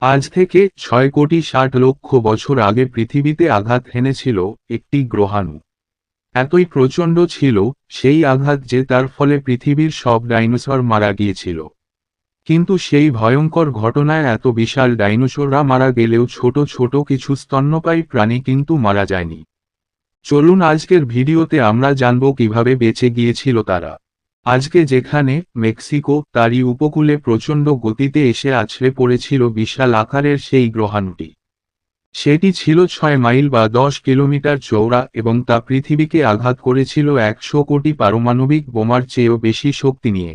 আজ থেকে ছয় কোটি ষাট লক্ষ বছর আগে পৃথিবীতে আঘাত হেনেছিল একটি গ্রহাণু। এতই প্রচণ্ড ছিল সেই আঘাত যে তার ফলে পৃথিবীর সব ডাইনোসর মারা গিয়েছিল। কিন্তু সেই ভয়ঙ্কর ঘটনায় এত বিশাল ডাইনোসররা মারা গেলেও ছোট ছোট কিছু স্তন্যপায়ী প্রাণী কিন্তু মারা যায়নি। চলুন আজকের ভিডিওতে আমরা জানব কীভাবে বেঁচে গিয়েছিল তারা। আজকে যেখানে মেক্সিকো তারই উপকূলে প্রচণ্ড গতিতে এসে আছড়ে পড়েছিল বিশাল আকারের সেই গ্রহাণুটি। সেটি ছিল ছয় মাইল বা দশ কিলোমিটার চৌড়া এবং তা পৃথিবীকে আঘাত করেছিল একশো কোটি পারমাণবিক বোমার চেয়েও বেশি শক্তি নিয়ে।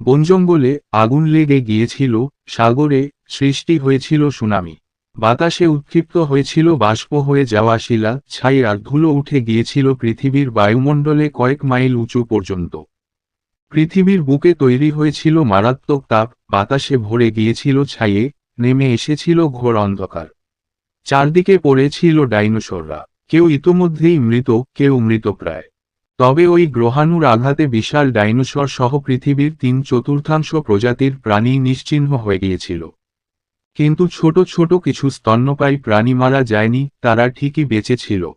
বনজঙ্গলে আগুন লেগে গিয়েছিল, সাগরে সৃষ্টি হয়েছিল সুনামি। বাতাসে উৎক্ষিপ্ত হয়েছিল বাষ্প হয়ে যাওয়া শিলা, ছাই আর ধুলো উঠে গিয়েছিল পৃথিবীর বায়ুমণ্ডলে কয়েক মাইল উঁচু পর্যন্ত। পৃথিবীর বুকে তৈরি হয়েছিল মারাত্মক তাপ, বাতাসে ভরে গিয়েছিল ছাইয়ে, নেমে এসেছিল ঘোর অন্ধকার। চারদিকে পড়েছিল ডাইনোসররা। কেউ ইতোমধ্যেই মৃত, কেউ মৃতপ্রায়। তবে ওই গ্রহাণুর আঘাতে বিশাল ডাইনোসর সহ পৃথিবীর তিন চতুর্থাংশ প্রজাতির প্রাণী নিশ্চিহ্ন হয়ে গিয়েছিল। কিন্তু ছোট ছোট কিছু স্তন্যপায়ী প্রাণী মারা যায়নি, তারা ঠিকই বেঁচে ছিল।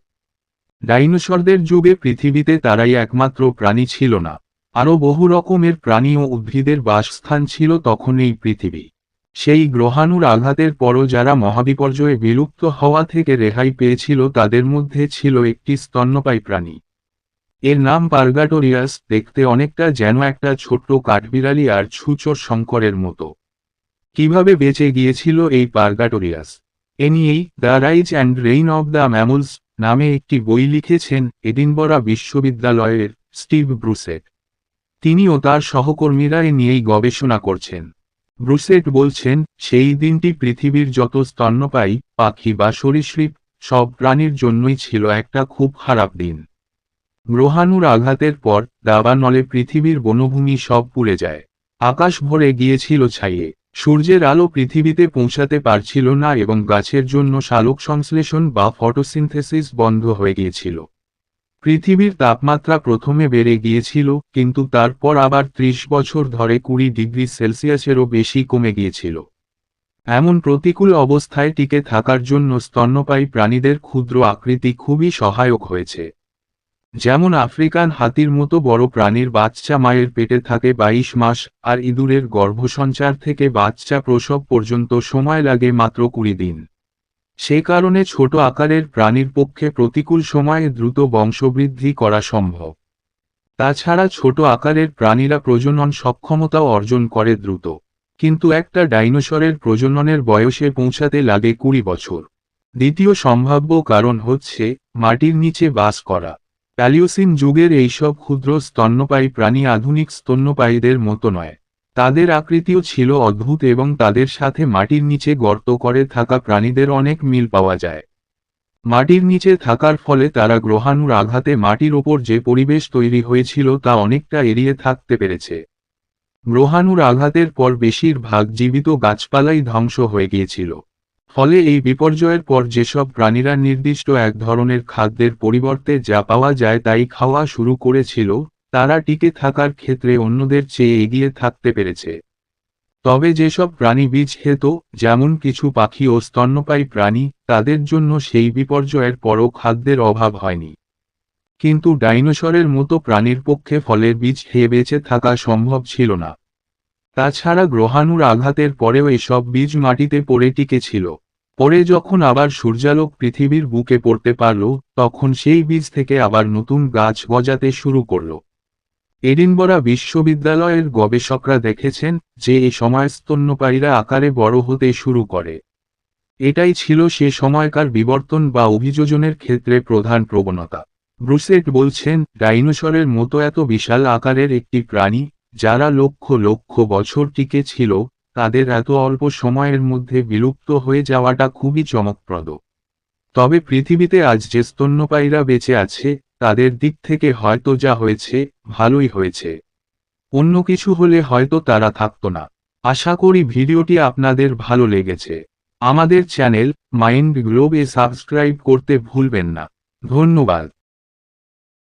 ডাইনোসরদের যুগে পৃথিবীতে তারাই একমাত্র প্রাণী ছিল না। আরও বহু রকমের প্রাণী ও উদ্ভিদের বাসস্থান ছিল তখন এই পৃথিবী। সেই গ্রহাণুর আঘাতের পরও যারা মহাবিপর্যয়ে বিলুপ্ত হওয়া থেকে রেহাই পেয়েছিল তাদের মধ্যে ছিল একটি স্তন্যপায়ী প্রাণী। এর নাম পার্গাটোরিয়াস, দেখতে অনেকটা যেন একটা ছোট্ট কাঠবিড়ালি আর ছুচোর শঙ্করের মতো। কীভাবে বেঁচে গিয়েছিল এই পার্গাটোরিয়াস? এ নিয়েই the rise and reign of the mammals নামে একটি বই লিখেছেন এডিনবরা বিশ্ববিদ্যালয়ের স্টিভ ব্রুসেট। তিনি ও তার সহকর্মীরা এ নিয়েই গবেষণা করছেন। ব্রুসেট বলছেন, সেই দিনটি পৃথিবীর যত স্তন্যপায়ী, পাখি বা সরীসৃপ, সব প্রাণীর জন্যই ছিল একটা খুব খারাপ দিন। গ্রহাণুর আঘাতের পর দাবানলে পৃথিবীর বনভূমি সব পুড়ে যায়। আকাশ ভরে গিয়েছিল ছাইয়ে। সূর্যের আলো পৃথিবীতে পৌঁছাতে পারছিল না এবং গাছের জন্য শালক সংশ্লেষণ বা ফটোসিনথেসিস বন্ধ হয়ে গিয়েছিল। পৃথিবীর তাপমাত্রা প্রথমে বেড়ে গিয়েছিল, কিন্তু তারপর আবার ত্রিশ বছর ধরে কুড়ি ডিগ্রি সেলসিয়াসেরও বেশি কমে গিয়েছিল। এমন প্রতিকূল অবস্থায় টিকে থাকার জন্য স্তন্যপায়ী প্রাণীদের ক্ষুদ্র আকৃতি খুবই সহায়ক হয়েছে। যেমন আফ্রিকান হাতির মতো বড় প্রাণীর বাচ্চা মায়ের পেটে থাকে ২২ মাস, আর ইঁদুরের গর্ভসঞ্চার থেকে বাচ্চা প্রসব পর্যন্ত সময় লাগে মাত্র কুড়ি দিন। সে কারণে ছোট আকারের প্রাণীর পক্ষে প্রতিকূল সময়ে দ্রুত বংশবৃদ্ধি করা সম্ভব। তাছাড়া ছোট আকারের প্রাণীরা প্রজনন সক্ষমতাও অর্জন করে দ্রুত। কিন্তু একটা ডাইনোসরের প্রজননের বয়সে পৌঁছাতে লাগে কুড়ি বছর। দ্বিতীয় সম্ভাব্য কারণ হচ্ছে মাটির নিচে বাস করা। প্যালিওসিন যুগের এইসব ক্ষুদ্র স্তন্যপায়ী প্রাণী আধুনিক স্তন্যপায়ীদের মতো নয়। তাদের আকৃতিও ছিল অদ্ভুত এবং তাদের সাথে মাটির নিচে গর্ত করে থাকা প্রাণীদের অনেক মিল পাওয়া যায়। মাটির নিচে থাকার ফলে তারা গ্রহাণুর আঘাতে মাটির ওপর যে পরিবেশ তৈরি হয়েছিল তা অনেকটা এড়িয়ে থাকতে পেরেছে। গ্রহাণুর আঘাতের পর বেশিরভাগ জীবিত গাছপালাই ধ্বংস হয়ে গিয়েছিল। ফলে এই বিপর্যয়ের পর যেসব প্রাণীরা নির্দিষ্ট এক ধরনের খাদ্যের পরিবর্তে যা পাওয়া যায় তাই খাওয়া শুরু করেছিল তারা টিকে থাকার ক্ষেত্রে অন্যদের চেয়ে এগিয়ে থাকতে পেরেছে। তবে যেসব প্রাণী বীজ খেত যেমন কিছু পাখি ও স্তন্যপায়ী প্রাণী, তাদের জন্য সেই বিপর্যয়ের পরও খাদ্যের অভাব হয়নি। কিন্তু ডাইনোসরের মতো প্রাণীর পক্ষে ফলের বীজ খেয়ে বেঁচে থাকা সম্ভব ছিল না। তাছাড়া গ্রহাণুর আঘাতের পরেও এসব বীজ মাটিতে পড়ে টিকেছিল পরে যখন আবার সূর্যালোক পৃথিবীর বুকে পড়তে পারল, তখন সেই বীজ থেকে আবার নতুন গাছ গজাতে শুরু করল। এডিনবরা বিশ্ববিদ্যালয়ের গবেষকরা দেখেছেন যে এ সময় স্তন্যপায়ীরা আকারে বড় হতে শুরু করে। এটাই ছিল সে সময়কার বিবর্তন বা অভিযোজনের ক্ষেত্রে প্রধান প্রবণতা। ব্রুসেট বলছেন, ডাইনোসরের মতো এত বিশাল আকারের একটি প্রাণী, যারা লক্ষ লক্ষ বছর টিকে ছিল, তাদের এত অল্প সময়ের মধ্যে বিলুপ্ত হয়ে যাওয়াটা খুবই চমকপ্রদ। তবে পৃথিবীতে আজ যে স্তন্যপায়ীরা বেঁচে আছে তাদের দিক থেকে হয়তো যা হয়েছে, ভালোই হয়েছে। অন্য কিছু হলে হয়তো তারা থাকত না। আশা করি ভিডিওটি আপনাদের ভালো লেগেছে। আমাদের চ্যানেল মাইন্ড গ্লোবে সাবস্ক্রাইব করতে ভুলবেন না। ধন্যবাদ।